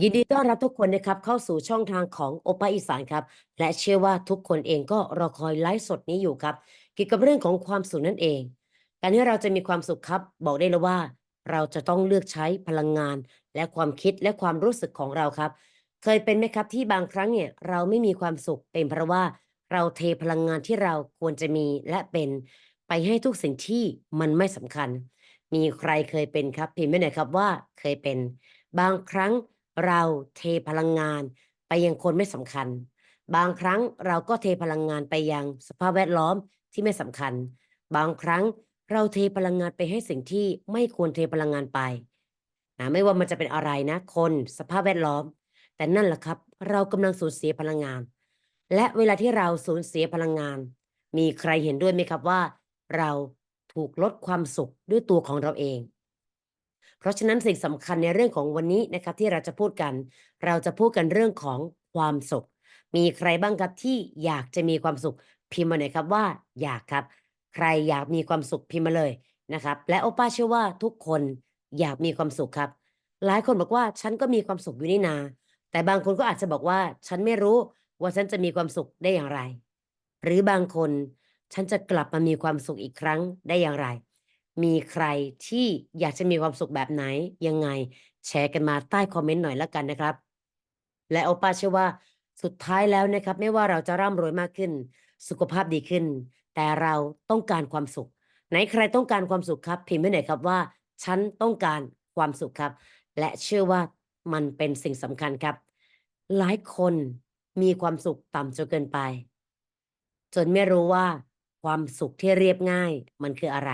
ยินดีต้อนรับทุกคนนะครับเข้าสู่ช่องทางของโอปาอีสานครับ และเชื่อว่าทุกคนเองก็รอคอยไลฟ์สดนี้อยู่ครับเกี่ยวกับเรื่องของความสุขนั่นเอง การที่เราจะมีความสุขครับ บอกได้เลยว่า เราจะต้องเลือกใช้พลังงาน และความคิดและความรู้สึกของเราครับ เคยเป็นไหมครับที่บางครั้งเนี่ยเราไม่มีความสุขเป็นเพราะว่า เราเทพลังงานที่เราควรจะมีและเป็น ไปให้ทุกสิ่งที่มันไม่สำคัญ มีใครเคยเป็นครับพิมพ์ไว้หน่อยครับว่าเคยเป็น บางครั้ง เราเทพลังงานไปยังคนไม่สำคัญ บางครั้งเราก็เทพลังงานไปยังสภาพแวดล้อมที่ไม่สำคัญ บางครั้งเราเทพลังงานไปให้สิ่งที่ไม่ควรเทพลังงานไปนะไม่ว่ามันจะเป็นอะไรนะ คนสภาพแวดล้อม แต่นั่นแหละครับ เรากำลังสูญเสียพลังงาน และเวลาที่เราสูญเสียพลังงาน มีใครเห็นด้วยไหมครับว่า เราถูกลดความสุขด้วยตัวของเราเอง เพราะฉะนั้นสิ่งสำคัญในเรื่องของวันนี้นะครับที่เราจะพูดกัน เราจะพูดกันเรื่องของความสุข มีใครบ้างครับที่อยากจะมีความสุขพิมพ์มาหน่อยครับว่าอยากครับ ใครอยากมีความสุขพิมพ์มาเลยนะครับ และโอป้าเชื่อว่าทุกคนอยากมีความสุขครับ หลายคนบอกว่าฉันก็มีความสุขอยู่นี่นา แต่บางคนก็อาจจะบอกว่าฉันไม่รู้ว่าฉันจะมีความสุขได้อย่างไร หรือบางคนฉันจะกลับมามีความสุขอีกครั้งได้อย่างไร มีใครที่อยากจะมีความสุขแบบไหนยังไง แชร์กันมาใต้คอมเมนต์หน่อยละกันนะครับ และโอป้าเชื่อว่าสุดท้ายแล้วนะครับ ไม่ว่าเราจะร่ำรวยมากขึ้น สุขภาพดีขึ้น แต่เราต้องการความสุข ไหนใครต้องการความสุขครับ พิมพ์ไว้หน่อยครับว่า ฉันต้องการความสุขครับ และเชื่อว่ามันเป็นสิ่งสำคัญครับ หลายคนมีความสุขต่ำจนเกินไป จนไม่รู้ว่าความสุขที่เรียบง่ายมันคืออะไร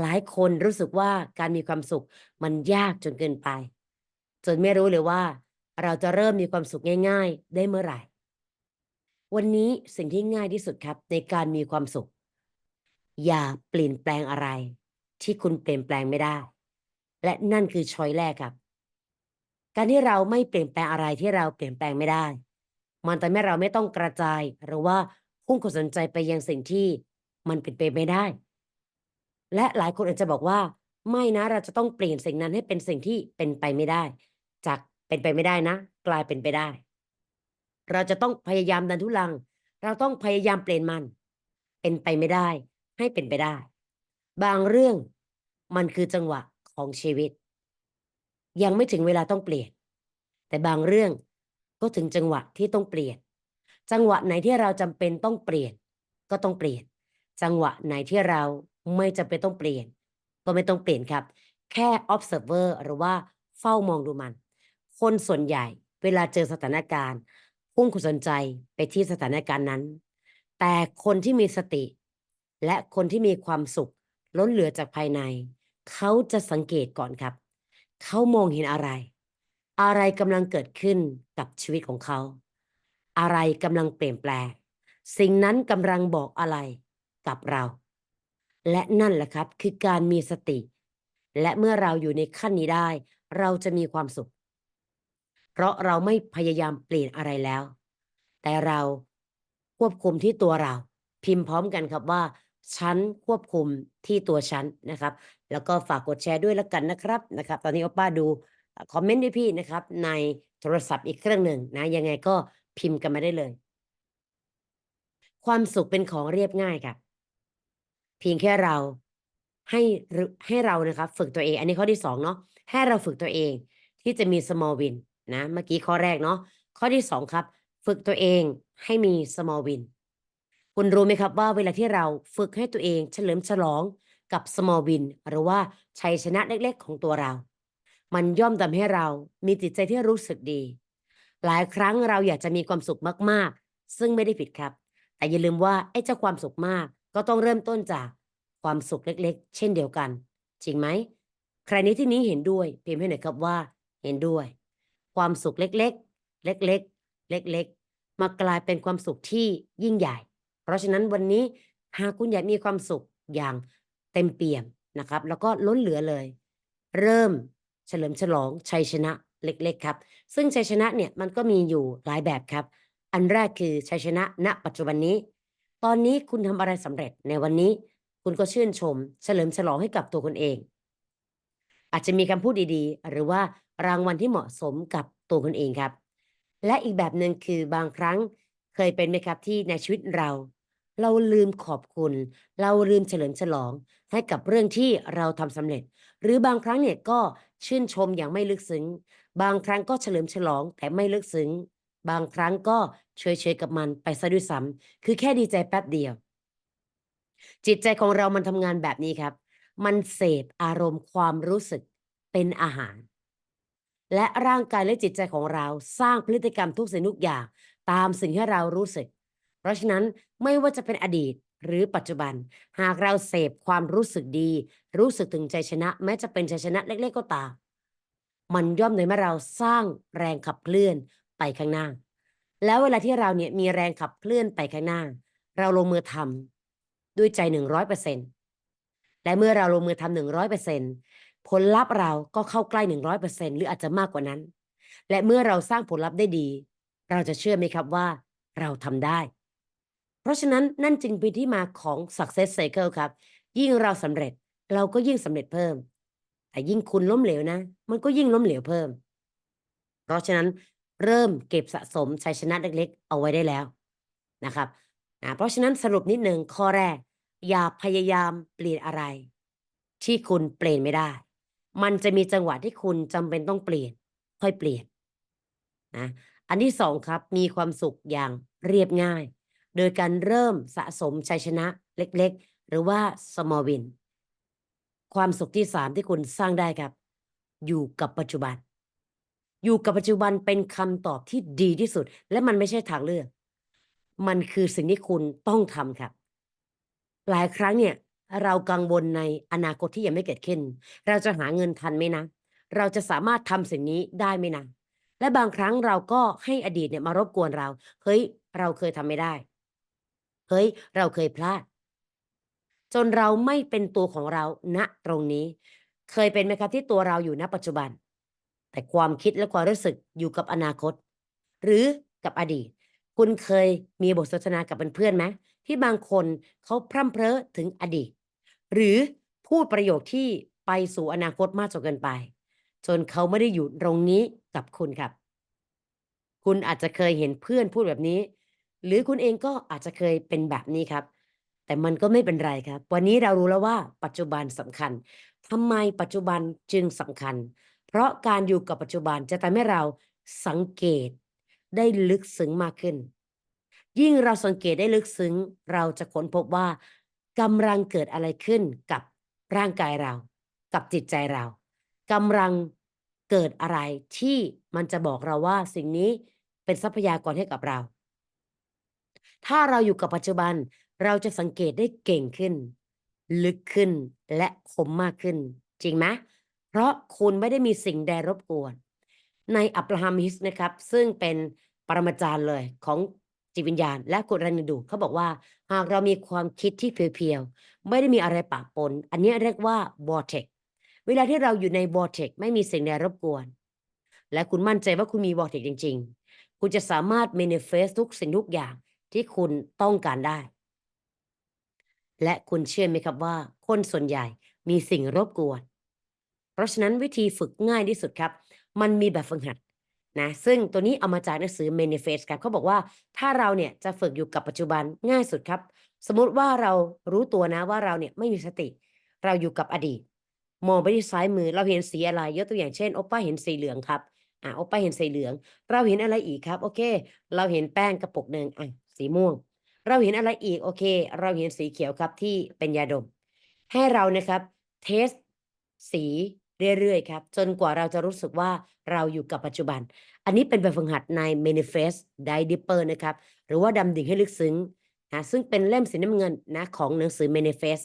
หลายคนรู้สึกว่าการมีความสุขมันยากจนเกินไป จนไม่รู้เลยว่า เราจะเริ่มมีความสุขง่าย ๆ ได้เมื่อไหร่ วันนี้สิ่งที่ง่ายที่สุดครับ ในการมีความสุข อย่าเปลี่ยนแปลงอะไร ที่คุณเปลี่ยนแปลงไม่ได้ และนั่นคือช้อยแรกครับ การที่เราไม่เปลี่ยนแปลงอะไรที่เราเปลี่ยนแปลงไม่ได้ มันทำให้เราไม่ต้องกระจายหรือว่าพุ่งความสนใจไปยังสิ่งที่มันเป็นไปไม่ได้ และหลายคนอาจจะบอกว่า ไม่นะเราจะต้องเปลี่ยนสิ่งนั้นให้เป็นสิ่งที่เป็นไปไม่ได้ จากเป็นไปไม่ได้นะ กลายเป็นไปได้ เราจะต้องพยายามดันทุลัง เราต้องพยายามเปลี่ยนมัน เป็นไปไม่ได้ ให้เป็นไปได้ บางเรื่องมันคือจังหวะของชีวิต ยังไม่ถึงเวลาต้องเปลี่ยน แต่บางเรื่องก็ถึงจังหวะที่ต้องเปลี่ยน จังหวะไหนที่เราจำเป็นต้องเปลี่ยน ก็ต้องเปลี่ยน จังหวะไหนที่เรา ไม่จำเป็นต้องเปลี่ยน ก็ไม่ต้องเปลี่ยนครับ แค่ observer หรือว่าเฝ้ามองดูมัน คนส่วนใหญ่เวลาเจอสถานการณ์ พุ่งความสนใจไปที่สถานการณ์นั้น แต่คนที่มีสติ และคนที่มีความสุข ล้นเหลือจากภายใน เขาจะสังเกตก่อนครับ เขามองเห็นอะไร อะไรกำลังเกิดขึ้นกับชีวิตของเขา อะไรกำลังเปลี่ยนแปลง สิ่งนั้นกำลังบอกอะไรกับเรา และนั่นแหละครับคือการมีสติ และเมื่อเราอยู่ในขั้นนี้ได้ เราจะมีความสุข เพราะเราไม่พยายามเปลี่ยนอะไรแล้ว แต่เราควบคุมที่ตัวเรา พิมพ์พร้อมกันครับว่าฉันควบคุมที่ตัวฉันนะครับ แล้วก็ฝากกดแชร์ด้วยแล้วกันนะครับนะครับ ตอนนี้โอป้าดูคอมเมนต์ด้วยพี่นะครับ ในโทรศัพท์อีกเครื่องหนึ่งนะ ยังไงก็พิมพ์กันมาได้เลย ความสุขเป็นของเรียบง่ายครับ เพียงแค่เราให้ให้เรานะครับฝึกตัวเอง อันนี้ข้อที่สองเนาะให้เราฝึกตัวเองที่จะมี small win นะเมื่อกี้ข้อแรกเนาะข้อที่สองครับ ฝึกตัวเองให้มี small win คุณรู้ไหมครับว่าเวลาที่เราฝึกให้ตัวเองเฉลิมฉลองกับ small win หรือว่าชัยชนะเล็ก ๆ ของตัวเรา มันย่อมทำให้เรามีจิตใจที่รู้สึกดี หลายครั้งเราอยากจะมีความสุขมากๆ ซึ่งไม่ได้ผิดครับ แต่อย่าลืมว่าไอ้เจ้าความสุขมากก็ต้องเริ่มต้นจาก ความสุขเล็ก ๆ เช่นเดียวกัน จริงไหม ใครนี้ที่นี้เห็นด้วยพิมพ์ให้หน่อยครับว่า เห็นด้วย ความสุขเล็กๆ เล็กๆ เล็กๆ มากลายเป็นความสุขที่ยิ่งใหญ่ เพราะฉะนั้นวันนี้หากคุณอยากมีความสุขอย่างเต็มเปี่ยมนะครับ แล้วก็ล้นเหลือเลย เริ่มเฉลิมฉลองชัยชนะเล็กๆ ครับ ซึ่งชัยชนะเนี่ยมันก็มีอยู่หลายแบบครับ อันแรกคือชัยชนะณปัจจุบันนี้ ตอนนี้คุณทำอะไรสำเร็จในวันนี้ คุณก็ชื่นชม เฉลิมฉลองให้กับตัวคุณเอง อาจจะมีคำพูดดีๆ หรือว่ารางวัลที่เหมาะสมกับตัวคุณเองครับ และอีกแบบหนึ่งคือบางครั้งเคยเป็นไหมครับที่ในชีวิตเรา เราลืมขอบคุณ เราลืมเฉลิมฉลองให้กับเรื่องที่เราทำสำเร็จ หรือบางครั้งเนี่ยก็ชื่นชมอย่างไม่ลึกซึ้ง บางครั้งก็เฉลิมฉลองแต่ไม่ลึกซึ้ง บางครั้งก็เฉยๆกับมันไปซะด้วยซ้ำคือแค่ดีใจแป๊บเดียว จิตใจของเรามันทำงานแบบนี้ครับ มันเสพอารมณ์ความรู้สึกเป็นอาหาร และร่างกายและจิตใจของเราสร้างพฤติกรรมทุกสิ่งทุกอย่างตามสิ่งที่เรารู้สึก เพราะฉะนั้นไม่ว่าจะเป็นอดีตหรือปัจจุบัน หากเราเสพความรู้สึกดี รู้สึกถึงใจชนะ แม้จะเป็นใจชนะเล็กๆก็ตาม มันย่อมทำให้เราสร้างแรงขับเคลื่อนไปข้างหน้า แล้วเวลาที่เราเนี่ยมีแรงขับเคลื่อนไปข้างหน้า เราลงมือทำ ด้วยใจหนึ่งร้อยเปอร์เซ็นต์และเมื่อเราลงมือทำหนึ่งร้อยเปอร์เซ็นต์ผลลัพธ์เราก็เข้าใกล้หนึ่งร้อยเปอร์เซ็นต์หรืออาจจะมากกว่านั้น และเมื่อเราสร้างผลลัพธ์ได้ดี เราจะเชื่อไหมครับว่าเราทำได้ เพราะฉะนั้นนั่นจึงเป็นที่มาของ success cycle ครับ ยิ่งเราสำเร็จเราก็ยิ่งสำเร็จเพิ่ม แต่ยิ่งคุณล้มเหลวนะ มันก็ยิ่งล้มเหลวเพิ่ม เพราะฉะนั้นเริ่มเก็บสะสมชัยชนะเล็กๆ เอาไว้ได้แล้วนะครับ นะเพราะฉะนั้นสรุปนิดหนึ่งข้อแรก อย่าพยายามเปลี่ยนอะไร ที่คุณเปลี่ยนไม่ได้ มันจะมีจังหวะที่คุณจำเป็นต้องเปลี่ยน ค่อยเปลี่ยนนะอันที่สองครับมีความสุขอย่างเรียบง่าย โดยการเริ่มสะสมชัยชนะเล็กๆ หรือว่า small win ความสุขที่สามที่คุณสร้างได้ครับ อยู่กับปัจจุบัน อยู่กับปัจจุบันเป็นคำตอบที่ดีที่สุด และมันไม่ใช่ทางเลือก มันคือสิ่งที่คุณต้องทำครับ หลายครั้งเนี่ย เรากังวลในอนาคตที่ยังไม่เกิดขึ้น เราจะหาเงินทันไหมนะ เราจะสามารถทำสิ่งนี้ได้ไหมนะ และบางครั้งเราก็ให้อดีตเนี่ยมารบกวนเรา เฮ้ย เราเคยทำไม่ได้ เฮ้ย เราเคยพลาด จนเราไม่เป็นตัวของเราณตรงนี้ เคยเป็นไหมครับที่ตัวเราอยู่ณปัจจุบัน แต่ความคิดและความรู้สึกอยู่กับอนาคต หรือกับอดีต คุณเคยมีบทสนทนากับเพื่อนๆไหมที่บางคนเขาพร่ำเพร้อถึงอดีต หรือพูดประโยคที่ไปสู่อนาคตมากจนเกินไป จนเขาไม่ได้อยู่ตรงนี้กับคุณครับ คุณอาจจะเคยเห็นเพื่อนพูดแบบนี้ หรือคุณเองก็อาจจะเคยเป็นแบบนี้ครับ แต่มันก็ไม่เป็นไรครับ วันนี้เรารู้แล้วว่าปัจจุบันสำคัญทำไมปัจจุบันจึงสำคัญ เพราะการอยู่กับปัจจุบันจะทำให้เราสังเกต ได้ลึกซึ้งมากขึ้น ยิ่งเราสังเกตได้ลึกซึ้ง เราจะค้นพบว่ากำลังเกิดอะไรขึ้นกับร่างกายเรา กับจิตใจเรากำลังเกิดอะไรที่มันจะบอกเราว่าสิ่งนี้เป็นทรัพยากรให้กับเรา ถ้าเราอยู่กับปัจจุบันเราจะสังเกตได้เก่งขึ้น ลึกขึ้นและคมมากขึ้น จริงไหมเพราะคุณไม่ได้มีสิ่งใดรบกวน ในอับราฮัมฮิสนะครับ ซึ่งเป็นปรมาจารย์เลยของจิตวิญญาณ และกฎแรงดึงดูดเขาบอกว่า หากเรามีความคิดที่เพียวๆ ไม่ได้มีอะไรปะปน อันนี้เรียกว่า vortex เวลาที่เราอยู่ใน vortex ไม่มีสิ่งใดรบกวน และคุณมั่นใจว่าคุณมี vortex จริง ๆ คุณจะสามารถ manifest ทุกสิ่งทุกอย่างที่คุณต้องการได้ และคุณเชื่อไหมครับว่า คนส่วนใหญ่มีสิ่งรบกวน เพราะฉะนั้นวิธีฝึกง่ายที่สุดครับ มันมีแบบฝึกหัดนะซึ่งตัวนี้เอามาจากหนังสือ manifest ครับเขาบอกว่าถ้าเราเนี่ยจะฝึกอยู่กับปัจจุบันง่ายสุดครับ สมมติว่าเรารู้ตัวนะว่าเราเนี่ยไม่มีสติ เราอยู่กับอดีต มองไปที่ซ้ายมือเราเห็นสีอะไรยกตัวอย่างเช่นโอป้าเห็นสีเหลืองครับอะโอป้าเห็นสีเหลือง เราเห็นอะไรอีกครับ โอเค เราเห็นแป้งกระปุกหนึ่งอะสีม่วง เราเห็นอะไรอีกโอเค เราเห็นสีเขียวครับที่เป็นยาดม ให้เรานะครับเทสสี เรื่อยๆครับ จนกว่าเราจะรู้สึกว่าเราอยู่กับปัจจุบัน อันนี้เป็นแบบฝึกหัดใน Manifest Die Deeper นะครับ หรือว่าดำดิ่งให้ลึกซึ้งนะซึ่งเป็นเล่มสีน้ำเงินนะของหนังสือ Manifest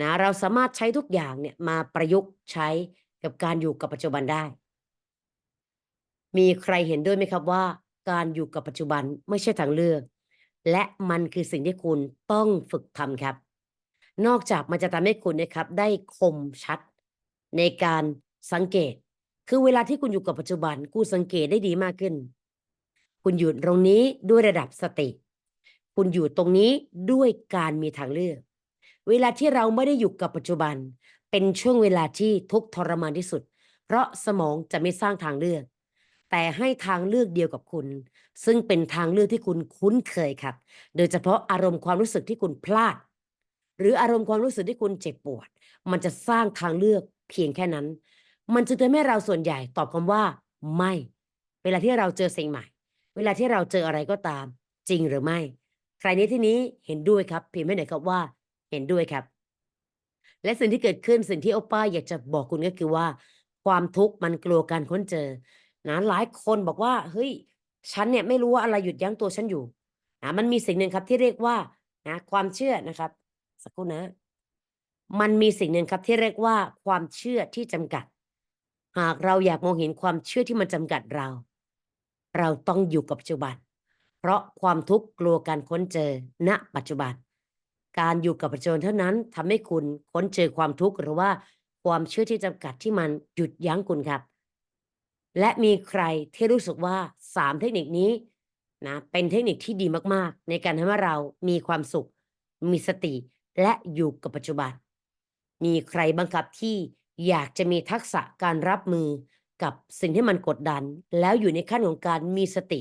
นะเราสามารถใช้ทุกอย่างเนี่ยมาประยุกต์ใช้กับการอยู่กับปัจจุบันได้ มีใครเห็นด้วยไหมครับว่า การอยู่กับปัจจุบันไม่ใช่ทางเลือก และมันคือสิ่งที่คุณต้องฝึกทำครับ นอกจากมันจะทำให้คุณนะครับ ได้คมชัด ในการสังเกต คือเวลาที่คุณอยู่กับปัจจุบันคุณสังเกตได้ดีมากขึ้น คุณอยู่ตรงนี้ด้วยระดับสติ คุณอยู่ตรงนี้ด้วยการมีทางเลือก เวลาที่เราไม่ได้อยู่กับปัจจุบัน เป็นช่วงเวลาที่ทุกทรมานที่สุด เพราะสมองจะไม่สร้างทางเลือก แต่ให้ทางเลือกเดียวกับคุณ ซึ่งเป็นทางเลือกที่คุณคุ้นเคยครับ โดยเฉพาะอารมณ์ความรู้สึกที่คุณพลาดหรืออารมณ์ความรู้สึกที่คุณเจ็บปวด มันจะสร้างทางเลือก เพียงแค่นั้น มันจึงทำให้เราส่วนใหญ่ตอบคำว่า ไม่ เวลาที่เราเจอสิ่งใหม่ เวลาที่เราเจออะไรก็ตาม จริงหรือไม่ ใครในที่นี้เห็นด้วยครับพิมพ์ให้หน่อยครับว่า เห็นด้วยครับ และสิ่งที่เกิดขึ้นสิ่งที่โอป้าอยากจะบอกคุณก็คือว่า ความทุกข์มันกลัวการค้นเจอนะหลายคนบอกว่าเฮ้ยฉันเนี่ยไม่รู้ว่าอะไรหยุดยั้งตัวฉันอยู่นะมันมีสิ่งหนึ่งครับที่เรียกว่านะความเชื่อนะครับ สักครู่นะ มันมีสิ่งหนึ่งครับที่เรียกว่าความเชื่อที่จำกัด หากเราอยากมองเห็นความเชื่อที่มันจำกัดเรา เราต้องอยู่กับปัจจุบัน เพราะความทุกข์กลัวการค้นเจอ ณ ปัจจุบัน การอยู่กับปัจจุบันเท่านั้นทำให้คุณค้นเจอความทุกข์หรือว่าความเชื่อที่จำกัดที่มันหยุดยั้งคุณครับ และมีใครที่รู้สึกว่าสามเทคนิคนี้นะเป็นเทคนิคที่ดีมากๆ ในการทำให้เรามีความสุข มีสติ และอยู่กับปัจจุบัน มีใครบ้างครับที่อยากจะมีทักษะการรับมือกับสิ่งที่มันกดดัน แล้วอยู่ในขั้นของการมีสติ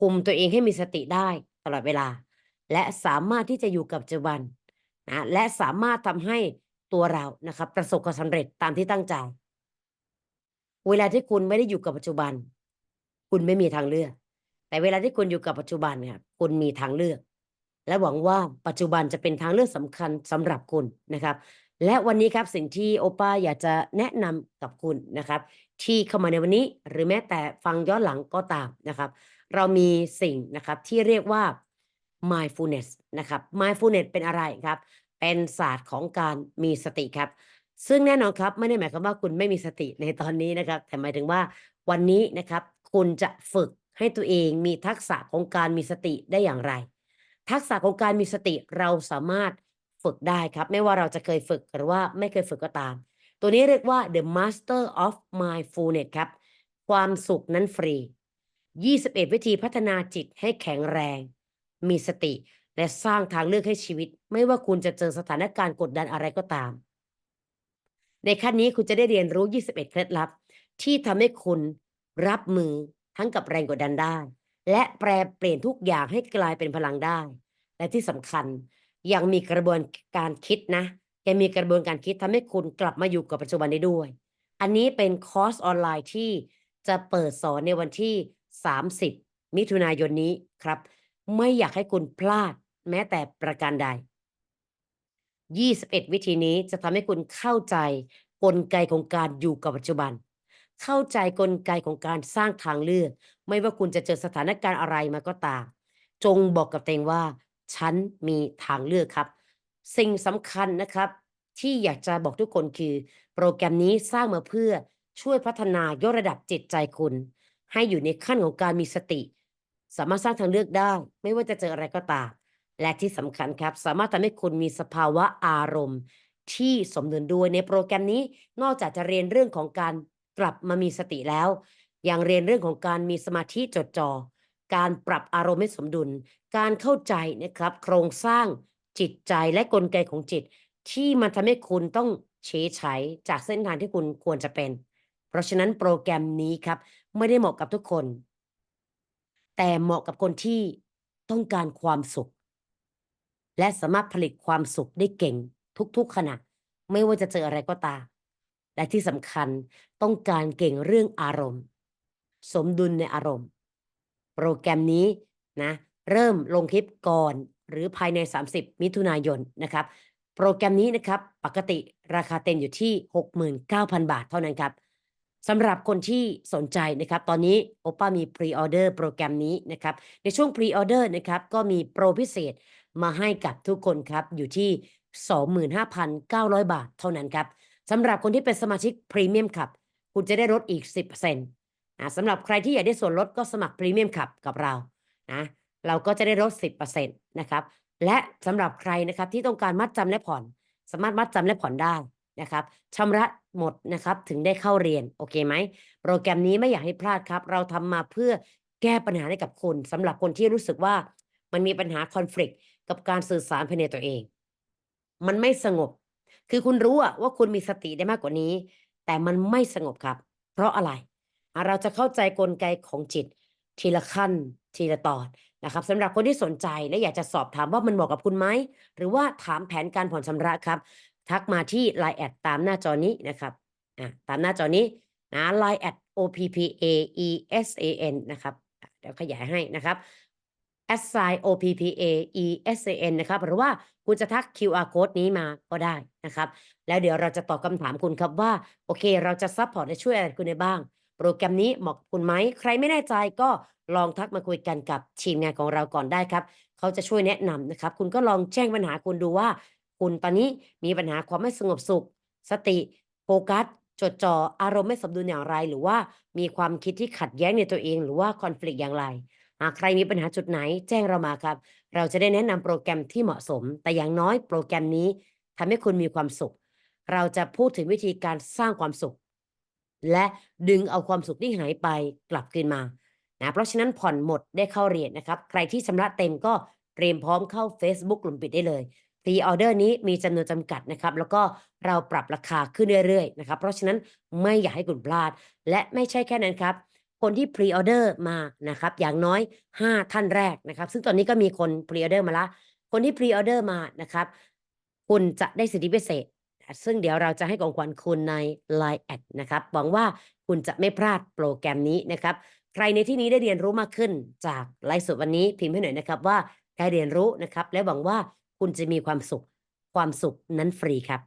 คุมตัวเองให้มีสติได้ตลอดเวลา และสามารถที่จะอยู่กับปัจจุบันนะและสามารถทำให้ตัวเรานะครับประสบความสำเร็จตามที่ตั้งใจ เวลาที่คุณไม่ได้อยู่กับปัจจุบัน คุณไม่มีทางเลือก แต่เวลาที่คุณอยู่กับปัจจุบันเนี่ยคุณมีทางเลือก และหวังว่าปัจจุบันจะเป็นทางเลือกสำคัญสำหรับคุณนะครับ และวันนี้ครับสิ่งที่โอป้าอยากจะแนะนำกับคุณนะครับ ที่เข้ามาในวันนี้หรือแม้แต่ฟังย้อนหลังก็ตามนะครับ เรามีสิ่งนะครับที่เรียกว่า mindfulness นะครับ mindfulness เป็นอะไรครับ เป็นศาสตร์ของการมีสติครับ ซึ่งแน่นอนครับไม่ได้หมายความว่าคุณไม่มีสติในตอนนี้นะครับ แต่หมายถึงว่าวันนี้นะครับ คุณจะฝึกให้ตัวเองมีทักษะของการมีสติได้อย่างไร ทักษะของการมีสติเราสามารถ ฝึกได้ครับ ไม่ว่าเราจะเคยฝึกหรือว่าไม่เคยฝึกก็ตาม ตัวนี้เรียกว่า the master of mindfulness ครับ ความสุขนั้นฟรี 21 วิธีพัฒนาจิตให้แข็งแรง มีสติ และสร้างทางเลือกให้ชีวิต ไม่ว่าคุณจะเจอสถานการณ์กดดันอะไรก็ตาม ในขั้นนี้คุณจะได้เรียนรู้ 21 เคล็ดลับ ที่ทำให้คุณรับมือทั้งกับแรงกดดันได้ และแปลเปลี่ยนทุกอย่างให้กลายเป็นพลังได้ และที่สำคัญ ยังมีกระบวนการคิดนะยังมีกระบวนการคิดทำให้คุณกลับมาอยู่กับปัจจุบันได้ด้วย อันนี้เป็นคอร์สออนไลน์ที่จะเปิดสอนในวันที่ 30 มิถุนายนนี้ครับ ไม่อยากให้คุณพลาดแม้แต่ประการใด 21 วิธีนี้จะทำให้คุณเข้าใจกลไกของการอยู่กับปัจจุบัน เข้าใจกลไกของการสร้างทางเลือก ไม่ว่าคุณจะเจอสถานการณ์อะไรมาก็ตาม จงบอกกับตัวเองว่า ฉันมีทางเลือกครับ สิ่งสำคัญนะครับ ที่อยากจะบอกทุกคนคือ โปรแกรมนี้สร้างมาเพื่อช่วยพัฒนายกระดับจิตใจคุณ ให้อยู่ในขั้นของการมีสติ สามารถสร้างทางเลือกได้ ไม่ว่าจะเจออะไรก็ตามและที่สำคัญครับ สามารถทำให้คุณมีสภาวะอารมณ์ ที่สมดุลด้วยในโปรแกรมนี้ นอกจากจะเรียนเรื่องของการกลับมามีสติแล้ว ยังเรียนเรื่องของการมีสมาธิจดจอ่อ การปรับอารมณ์ให้สมดุล การเข้าใจนะครับโครงสร้างจิตใจและกลไกของจิต ที่มันทำให้คุณต้องเฉยไฉจากเส้นทางที่คุณควรจะเป็น เพราะฉะนั้นโปรแกรมนี้ครับ ไม่ได้เหมาะกับทุกคน แต่เหมาะกับคนที่ต้องการความสุข และสามารถผลิตความสุขได้เก่งทุกๆขณะ ไม่ว่าจะเจออะไรก็ตามและที่สำคัญต้องการเก่งเรื่องอารมณ์ สมดุลในอารมณ์ โปรแกรมนี้นะเริ่มลงคลิปก่อนหรือภายใน 30 มิถุนายนนะครับ โปรแกรมนี้นะครับปกติราคาเต็มอยู่ที่ 69,000 บาทเท่านั้นครับสำหรับคนที่สนใจนะครับ ตอนนี้โอป้ามีพรีออเดอร์โปรแกรมนี้นะครับ ในช่วงพรีออเดอร์นะครับก็มีโปรพิเศษมาให้กับทุกคนครับอยู่ที่ 25,900 บาทเท่านั้นครับสำหรับคนที่เป็นสมาชิกพรีเมียมขับ คุณจะได้ลดอีก 10%นะสำหรับใครที่อยากได้ส่วนลดก็สมัครพรีเมียมขับกับเรานะเราก็จะได้ลด 10%นะครับและสำหรับใครนะครับที่ต้องการมัดจำและผ่อน สามารถมัดจำและผ่อนได้นะครับชำระหมดนะครับถึงได้เข้าเรียน โอเคไหม โปรแกรมนี้ไม่อยากให้พลาดครับ เราทำมาเพื่อแก้ปัญหาให้กับคุณสำหรับคนที่รู้สึกว่ามันมีปัญหาคอน FLICT กับการสื่อสารภายในตัวเอง มันไม่สงบ คือคุณรู้อะว่าคุณมีสติได้มากกว่านี้ แต่มันไม่สงบครับ เพราะอะไร เราจะเข้าใจกลไกของจิต ทีละขั้น ทีละตอนนะครับสำหรับคนที่สนใจและอยากจะสอบถามว่ามันเหมาะกับคุณไหม หรือว่าถามแผนการผ่อนชำระครับ ทักมาที่ Line แอดตามหน้าจอนี้นะครับอะตามหน้าจอนี้นะ Line แอด OPPA ESAN นะครับเดี๋ยวขยายให้นะครับ a s s i OPPA ESAN นะครับ หรือว่าคุณจะทัก QR code นี้มาก็ได้นะครับ แล้วเดี๋ยวเราจะตอบคำถามคุณครับว่า โอเค เราจะซัพพอร์ตและช่วยอะไรคุณได้บ้าง โปรแกรมนี้เหมาะกับคุณไหม ใครไม่แน่ใจก็ลองทักมาคุยกันกับทีมงานของเราก่อนได้ครับ เขาจะช่วยแนะนำนะครับ คุณก็ลองแจ้งปัญหาคุณดูว่า คุณตอนนี้มีปัญหาความไม่สงบสุข สติโฟกัสจดจ่ออารมณ์ไม่สมดุลอย่างไร หรือว่ามีความคิดที่ขัดแย้งในตัวเอง หรือว่าคอน FLICT อย่างไรหากใครมีปัญหาจุดไหนแจ้งเรามาครับ เราจะได้แนะนำโปรแกรมที่เหมาะสม แต่อย่างน้อยโปรแกรมนี้ทำให้คุณมีความสุข เราจะพูดถึงวิธีการสร้างความสุข และดึงเอาความสุขที่หายไปกลับคืนมานะเพราะฉะนั้นผ่อนหมดได้เข้าเรียนนะครับ ใครที่ชำระเต็มก็เตรียมพร้อมเข้า Facebook กลุ่มปิดได้เลยพรีออเดอร์นี้มีจำนวนจำกัดนะครับ แล้วก็เราปรับราคาขึ้นเรื่อยๆนะครับ เพราะฉะนั้นไม่อยากให้คุณพลาด และไม่ใช่แค่นั้นครับ คนที่พรีออเดอร์มานะครับ อย่างน้อย 5 ท่านแรกนะครับ ซึ่งตอนนี้ก็มีคนพรีออเดอร์มาละ คนที่พรีออเดอร์มานะครับ คุณจะได้สิทธิพิเศษ ซึ่งเดี๋ยวเราจะให้ของขวัญคุณใน Line แอดนะครับหวังว่าคุณจะไม่พลาดโปรแกรมนี้นะครับ ใครในที่นี้ได้เรียนรู้มากขึ้นจากไลฟ์สดวันนี้พิมพ์ให้หน่อยนะครับว่าได้เรียนรู้นะครับ และหวังว่าคุณจะมีความสุขความสุขนั้นฟรีครับ